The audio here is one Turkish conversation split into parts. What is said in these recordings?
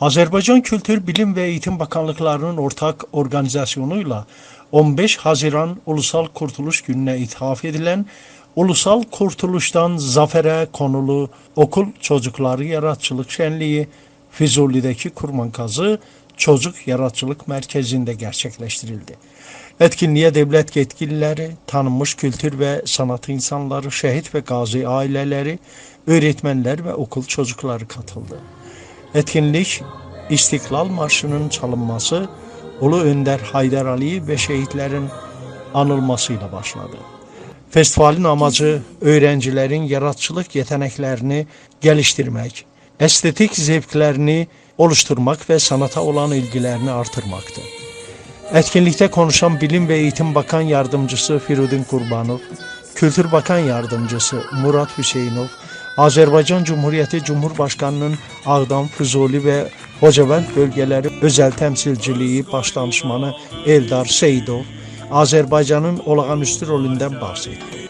Azerbaycan Kültür Bilim ve Eğitim Bakanlıklarının ortak organizasyonuyla 15 Haziran Ulusal Kurtuluş Günü'ne ithaf edilen Ulusal Kurtuluştan Zafere konulu okul çocukları yaratçılık şenliği Füzuli'deki Kurmankazı Çocuk Yaratçılık Merkezi'nde gerçekleştirildi. Etkinliğe devlet yetkilileri, tanınmış kültür ve sanat insanları, şehit ve gazi aileleri, öğretmenler ve okul çocukları katıldı. Etkinlik İstiklal Marşı'nın çalınması, Ulu Önder Haydar Ali ve şehitlerin anılmasıyla başladı. Festivalin amacı öğrencilerin yaratçılık yeteneklerini geliştirmek, estetik zevklerini oluşturmak ve sanata olan ilgilerini artırmaktı. Etkinlikte konuşan Bilim ve Eğitim Bakan Yardımcısı Firudin Kurbanov, Kültür Bakan Yardımcısı Murat Hüseyinov, Azərbaycan Cumhuriyyəti Cumhurbaşqanının Ağdam, Füzuli və Xocavənd bölgələri özəl təmsilçiliyi başdanışmanı Eldar Seyidov Azərbaycanın olağanüstü rolündən bəhs etdi.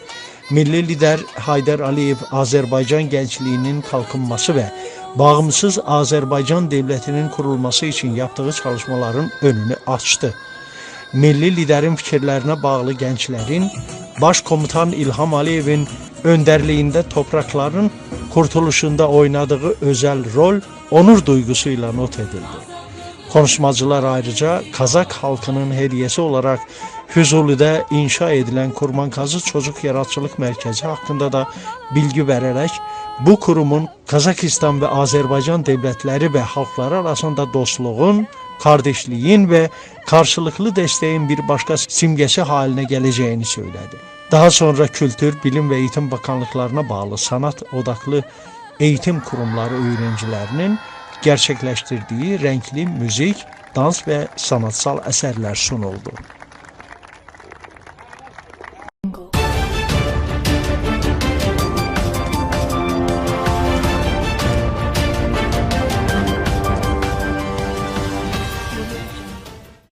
Milli lider Heydər Əliyev Azərbaycan gəncliyinin qalxınması və bağımsız Azərbaycan dövlətinin qurulması üçün yaptığı çalışmaların önünü açdı. Milli liderin fikirlərinə bağlı gənclərin Baş komutan İlham Aliyevin önderliğinde toprakların kurtuluşunda oynadığı özel rol onur duygusuyla not edildi. Konuşmacılar ayrıca Kazak halkının hediyesi olarak Füzuli'de inşa edilen Kurmankazı Çocuk Yaratçılık Merkezi hakkında da bilgi vererek bu kurumun Kazakistan ve Azerbaycan devletleri ve halkları arasında dostluğun, kardeşliğin ve karşılıklı desteğin bir başka simgesi haline geleceğini söyledi. Daha sonra Kültür, Bilim və Eğitim Bakanlıqlarına bağlı sənət odaqlı eğitim qurumları öyrəncilərinin gerçəkləşdirdiyi rəngli müzik, dans və sanatsal əsərlər sunuldu.